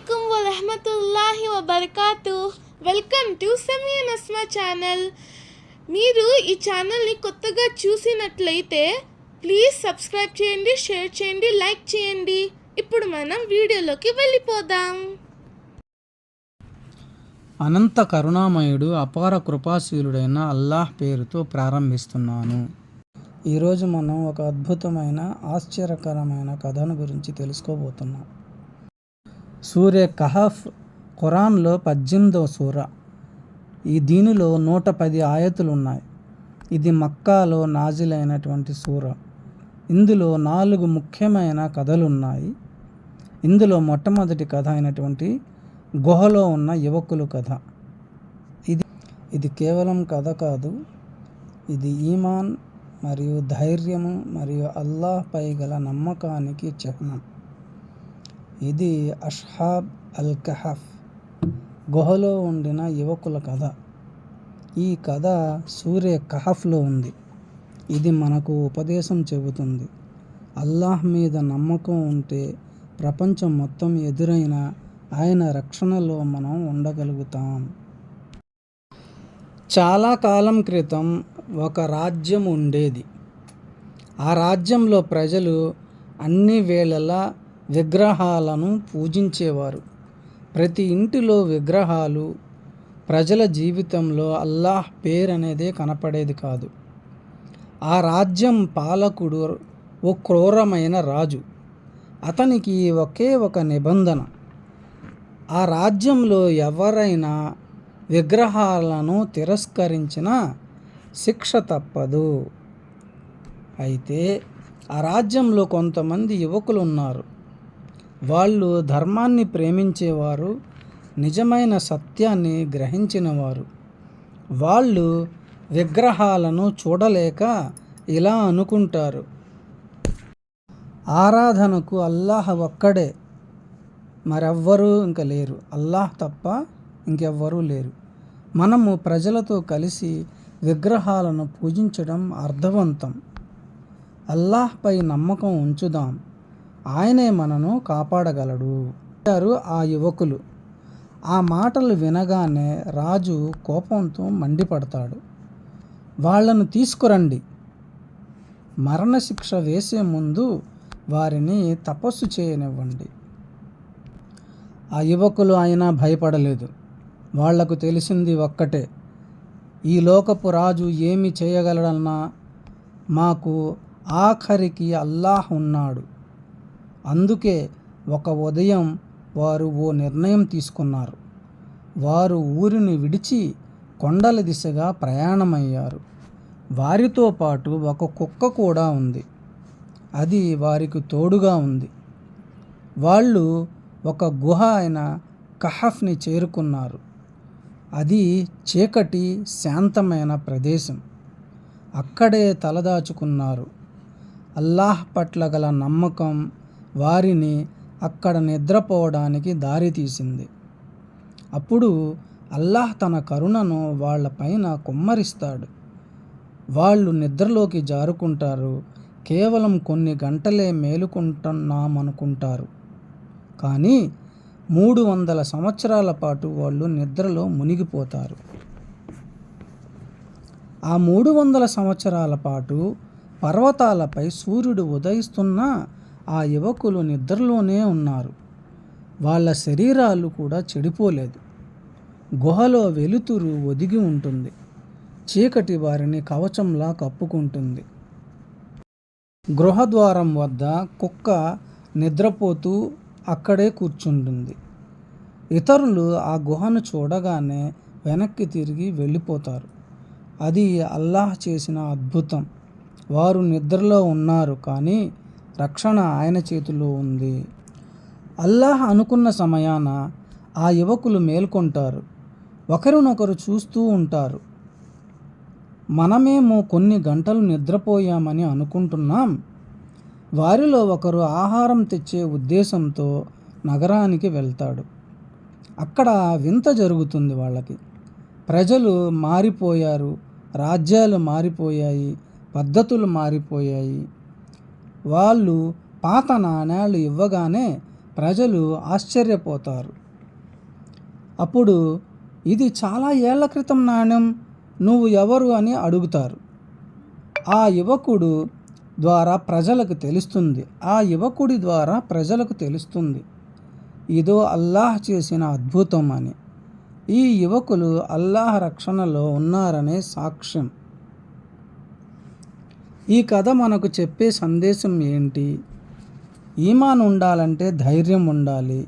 అలైకుం వరహమతుల్లాహి వబర్కాతు welcome to Sameeya Asma channel. మీరు ఈ ఛానల్ని కొత్తగా చూసినట్లయితే ప్లీజ్ సబ్స్క్రైబ్ చేయండి షేర్ చేయండి లైక్ చేయండి. ఇప్పుడు మనం వీడియోలోకి వెళ్ళిపోదాం. అనంత కరుణామయుడు అపార కృపాశీలుడైన అల్లాహ్ పేరుతో ప్రారంభిస్తున్నాను. ఈరోజు మనం ఒక అద్భుతమైన ఆశ్చర్యకరమైన కథను గురించి తెలుసుకోబోతున్నాం. సూర్య కహఫ్ ఖురాన్లో పద్దెనిమిదవ సూర. ఈ దీనిలో నూట పది ఆయతులు ఉన్నాయి ఇది మక్కాలో నాజిలైనటువంటి సూర. ఇందులో నాలుగు ముఖ్యమైన కథలు ఉన్నాయి ఇందులో మొట్టమొదటి కథ అయినటువంటి గుహలో ఉన్న యువకులు కథ. ఇది ఇది కేవలం కథ కాదు. ఇది ఈమాన్ మరియు ధైర్యము మరియు అల్లాహ్పై గల నమ్మకానికి చిహ్నం. ఇది అష్హాబ్ అల్ కహఫ్ గుహలో ఉండిన యువకుల కథ. ఈ కథ సూర్య కహఫ్లో ఉంది. ఇది మనకు ఉపదేశం చెబుతుంది. అల్లాహ్ మీద నమ్మకం ఉంటే ప్రపంచం మొత్తం ఎదురైన ఆయన రక్షణలో మనం ఉండగలుగుతాం. చాలా కాలం క్రితం ఒక రాజ్యం ఉండేది. ఆ రాజ్యంలో ప్రజలు అన్ని వేళలా విగ్రహాలను పూజించేవారు. ప్రతి ఇంటిలో విగ్రహాలు ప్రజల జీవితంలో అల్లాహ్ పేరు అనేది కనపడేది కాదు. ఆ రాజ్యం పాలకుడు ఓ క్రూరమైన రాజు. అతనికి ఒకే ఒక నిబంధన. ఆ రాజ్యంలో ఎవరైనా విగ్రహాలను తిరస్కరించినా శిక్ష తప్పదు. అయితే ఆ రాజ్యంలో కొంతమంది యువకులు ఉన్నారు వాళ్ళు ధర్మాన్ని ప్రేమించేవారు నిజమైన సత్యాన్ని గ్రహించినవారు. వాళ్ళు విగ్రహాలను చూడలేక ఇలా అనుకుంటారు. ఆరాధనకు అల్లాహ్ ఒక్కడే. మరెవ్వరూ ఇంకా లేరు. అల్లాహ్ తప్ప ఇంకెవ్వరూ లేరు. మనము ప్రజలతో కలిసి విగ్రహాలను పూజించడం అర్థవంతం. అల్లాహ్పై నమ్మకం ఉంచుదాం. ఆయనే మనను కాపాడగలడు అంటారు ఆ యువకులు. ఆ మాటలు వినగానే రాజు కోపంతో మండిపడతాడు. వాళ్ళను తీసుకురండి. మరణశిక్ష వేసే ముందు వారిని తపస్సు చేయనివ్వండి. ఆ యువకులు అయినా భయపడలేదు. వాళ్ళకు తెలిసింది ఒక్కటే. ఈ లోకపు రాజు ఏమి చేయగలడన్నా మాకు ఆఖరికి అల్లాహ్ ఉన్నాడు. అందుకే ఒక ఉదయం వారు ఓ నిర్ణయం తీసుకున్నారు. వారు ఊరిని విడిచి కొండల దిశగా ప్రయాణమయ్యారు. వారితో పాటు ఒక కుక్క కూడా ఉంది. అది వారికి తోడుగా ఉంది. వాళ్ళు ఒక గుహ అయిన కహఫ్ని చేరుకున్నారు. అది చీకటి శాంతమైన ప్రదేశం. అక్కడే తలదాచుకున్నారు. అల్లాహ్ పట్ల గల నమ్మకం వారిని అక్కడ నిద్రపోవడానికి దారితీసింది. అప్పుడు అల్లాహ్ తన కరుణను వాళ్ళపైన కుమ్మరిస్తాడు. వాళ్ళు నిద్రలోకి జారుకుంటారు. కేవలం కొన్ని గంటలే మేలుకుంటున్నామనుకుంటారు. కానీ మూడు వందల సంవత్సరాల పాటు వాళ్ళు నిద్రలో మునిగిపోతారు. ఆ మూడు వందల సంవత్సరాల పాటు పర్వతాలపై సూర్యుడు ఉదయిస్తున్నా ఆ యువకులు నిద్రలోనే ఉన్నారు. వాళ్ళ శరీరాలు కూడా చెడిపోలేదు. గుహలో వెలుతురు ఒదిగి ఉంటుంది. చీకటి వారిని కవచంలా కప్పుకుంటుంది. గృహద్వారం వద్ద కుక్క నిద్రపోతూ అక్కడే కూర్చుంటుంది. ఇతరులు ఆ గుహను చూడగానే వెనక్కి తిరిగి వెళ్ళిపోతారు. అది అల్లాహ్ చేసిన అద్భుతం. వారు నిద్రలో ఉన్నారు కానీ రక్షణ ఆయన చేతిలో ఉంది. అల్లాహ్ అనుకున్న సమయాన ఆ యువకులు మేల్కొంటారు. ఒకరినొకరు చూస్తూ ఉంటారు. మనమేమో కొన్ని గంటలు నిద్రపోయామని అనుకుంటున్నాం. వారిలో ఒకరు ఆహారం తెచ్చే ఉద్దేశంతో నగరానికి వెళ్తాడు. అక్కడ వింత జరుగుతుంది వాళ్ళకి. ప్రజలు మారిపోయారు. రాజ్యాలు మారిపోయాయి. పద్ధతులు మారిపోయాయి. వాళ్ళు పాత నాణేలు ఇవ్వగానే ప్రజలు ఆశ్చర్యపోతారు. అప్పుడు ఇది చాలా ఏళ్ళ క్రితం నాణ్యం నువ్వు ఎవరు అని అడుగుతారు. ఆ యువకుడు ద్వారా ప్రజలకు తెలుస్తుంది. ఆ యువకుడి ద్వారా ప్రజలకు తెలుస్తుంది. ఇదో అల్లాహ్ చేసిన అద్భుతం అని. ఈ యువకులు అల్లాహ్ రక్షణలో ఉన్నారనే సాక్ష్యం. ఈ కథ మనకు చెప్పే సందేశం ఏంటి? ఈమాన్ ఉండాలంటే ధైర్యం ఉండాలి.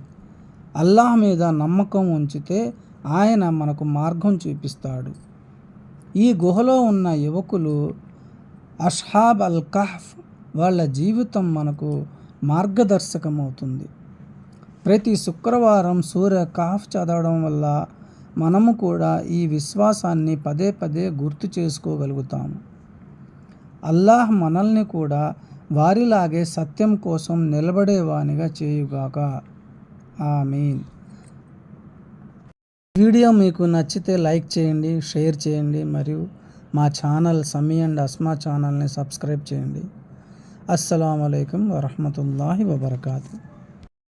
అల్లాహ్ మీద నమ్మకం ఉంచితే ఆయన మనకు మార్గం చూపిస్తాడు. ఈ గుహలో ఉన్న యువకులు అష్హాబ్ అల్ కహ్ఫ్ వాళ్ళ జీవితం మనకు మార్గదర్శకమవుతుంది. ప్రతి శుక్రవారం సూర్య కహఫ్ చదవడం వల్ల మనము కూడా ఈ విశ్వాసాన్ని పదే పదే గుర్తు చేసుకోగలుగుతాము. అల్లాహ్ మనల్ని కూడా వారిలాగే సత్యం కోసం నిలబడేవానిగా చేయుగాక. ఆమీన్. వీడియో మీకు నచ్చితే లైక్ చేయండి షేర్ చేయండి మరియు మా ఛానల్ సమీ అండ్ అస్మా ఛానల్ని సబ్స్క్రైబ్ చేయండి. అస్సలం అయికం వరహమతుల్లాహి వబర్కాతు.